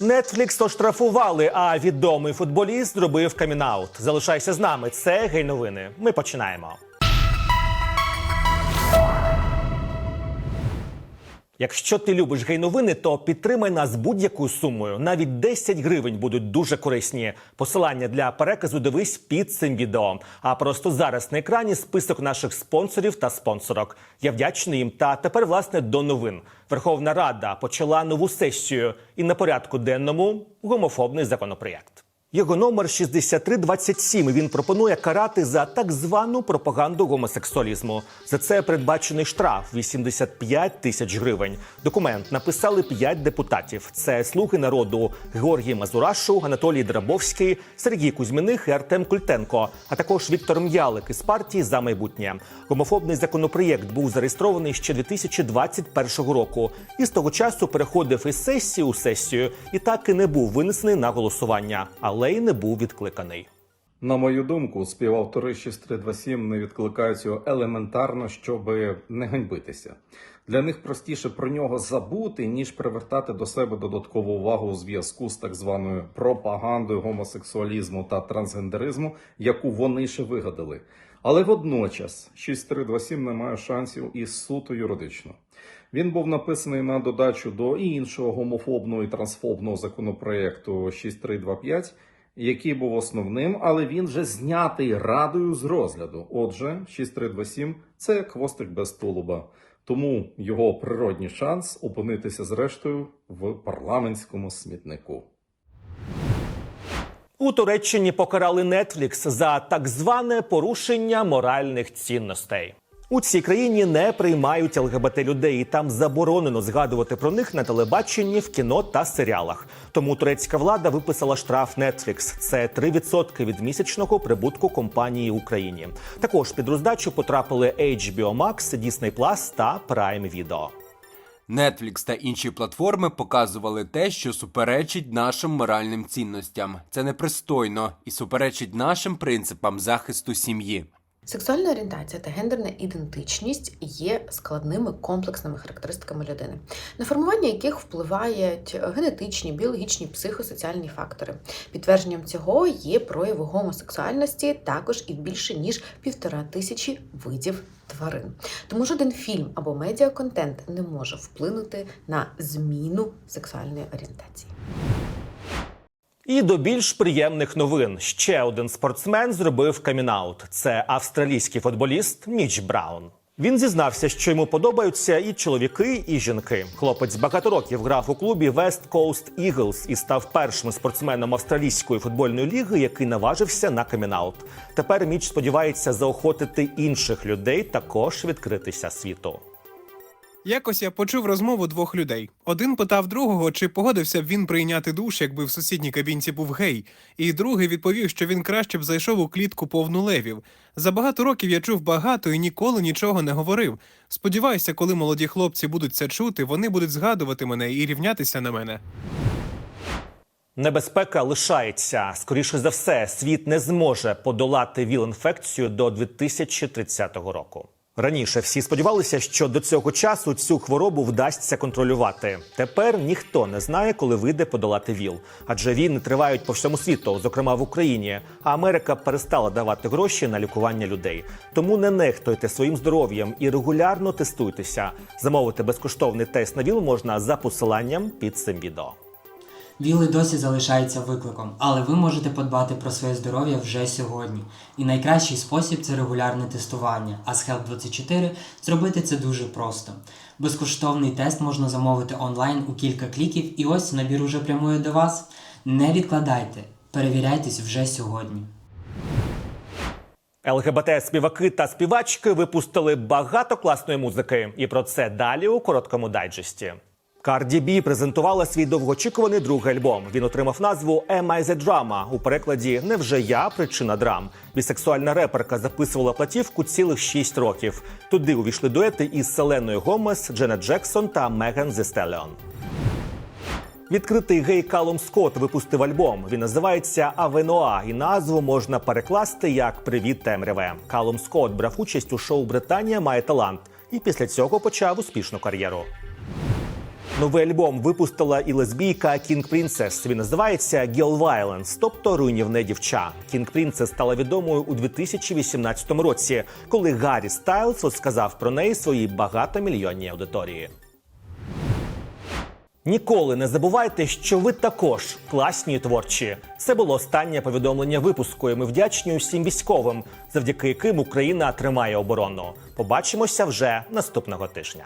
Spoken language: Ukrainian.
Netflix оштрафували, а відомий футболіст зробив камінаут. Залишайся з нами. Це гей новини. Ми починаємо. Якщо ти любиш гей-новини, то підтримай нас будь-якою сумою. Навіть 10 гривень будуть дуже корисні. Посилання для переказу дивись під цим відео. А просто зараз на екрані список наших спонсорів та спонсорок. Я вдячний їм. Та тепер, власне, до новин. Верховна Рада почала нову сесію, і на порядку денному гомофобний законопроєкт. Його номер 6327. Він пропонує карати за так звану пропаганду гомосексуалізму. За це передбачений штраф 85 тисяч гривень. Документ написали 5 депутатів: це слуги народу Георгій Мазурашу, Анатолій Драбовський, Сергій Кузьминих і Артем Культенко, а також Віктор М'ялик із партії за майбутнє. Гомофобний законопроєкт був зареєстрований ще 2021 року, і з того часу переходив із сесії у сесію, і так і не був винесений на голосування, але й не був відкликаний. На мою думку, співавтори 6327 не відкликають його елементарно, щоб не ганьбитися. Для них простіше про нього забути, ніж привертати до себе додаткову увагу у зв'язку з так званою пропагандою гомосексуалізму та трансгендеризму, яку вони ще вигадали. Але водночас 6327 не має шансів і суто юридично. Він був написаний на додачу до іншого гомофобного і трансфобного законопроекту 6325, який був основним, але він вже знятий радою з розгляду. Отже, 6327 – це хвостик без тулуба. Тому його природній шанс опинитися зрештою в парламентському смітнику. У Туреччині покарали Netflix за так зване порушення моральних цінностей. У цій країні не приймають ЛГБТ людей, і там заборонено згадувати про них на телебаченні, в кіно та серіалах. Тому турецька влада виписала штраф Netflix. Це 3% від місячного прибутку компанії в Україні. Також під роздачу потрапили HBO Max, Disney Plus та Prime Video. Netflix та інші платформи показували те, що суперечить нашим моральним цінностям. Це непристойно і суперечить нашим принципам захисту сім'ї. Сексуальна орієнтація та гендерна ідентичність є складними комплексними характеристиками людини, на формування яких впливають генетичні, біологічні, психосоціальні фактори. Підтвердженням цього є прояви гомосексуальності також і більше ніж півтора тисячі видів тварин. Тому жоден фільм або медіаконтент не може вплинути на зміну сексуальної орієнтації. І до більш приємних новин ще один спортсмен зробив камінаут. Це австралійський футболіст Міч Браун. Він зізнався, що йому подобаються і чоловіки, і жінки. Хлопець багато років грав у клубі West Coast Eagles і став першим спортсменом австралійської футбольної ліги, який наважився на камінаут. Тепер Міч сподівається заохотити інших людей також відкритися світу. Якось я почув розмову двох людей. Один питав другого, чи погодився б він прийняти душ, якби в сусідній кабінці був гей, і другий відповів, що він краще б зайшов у клітку повну левів. За багато років я чув багато і ніколи нічого не говорив. Сподіваюся, коли молоді хлопці будуть це чути, вони будуть згадувати мене і рівнятися на мене. Небезпека лишається. Скоріше за все, світ не зможе подолати ВІЛ-інфекцію до 2030 року. Раніше всі сподівалися, що до цього часу цю хворобу вдасться контролювати. Тепер ніхто не знає, коли вийде подолати ВІЛ, адже війни тривають по всьому світу, зокрема в Україні. А Америка перестала давати гроші на лікування людей. Тому не нехтуйте своїм здоров'ям і регулярно тестуйтеся. Замовити безкоштовний тест на ВІЛ можна за посиланням під цим відео. ВІЛ досі залишається викликом, але ви можете подбати про своє здоров'я вже сьогодні. І найкращий спосіб це регулярне тестування. А з Health24 зробити це дуже просто. Безкоштовний тест можна замовити онлайн у кілька кліків, і ось набір уже прямує до вас. Не відкладайте, перевіряйтесь вже сьогодні. ЛГБТ-співаки та співачки випустили багато класної музики, і про це далі у короткому дайджесті. Карді Бі презентувала свій довгоочікуваний другий альбом. Він отримав назву «Am I the Drama» у перекладі Невже я причина драм. Бісексуальна реперка записувала платівку цілих шість років. Туди увійшли дуети із Селеною Гомес, Дженет Джексон та Меган Зі Стелеон. Відкритий гей Калум Скотт випустив альбом. Він називається Авенуа, і назву можна перекласти як Привіт темряве. Калум Скотт брав участь у шоу Британія має талант і після цього почав успішну кар'єру. Новий альбом випустила і лесбійка King Princess. Він називається Girl Violence, тобто руйнівне дівча. King Princess стала відомою у 2018 році, коли Гаррі Стайлз розказав про неї своїй багатомільйонній аудиторії. Ніколи не забувайте, що ви також класні і творчі. Це було останнє повідомлення випуску. і Ми вдячні усім військовим, завдяки яким Україна тримає оборону. Побачимося вже наступного тижня.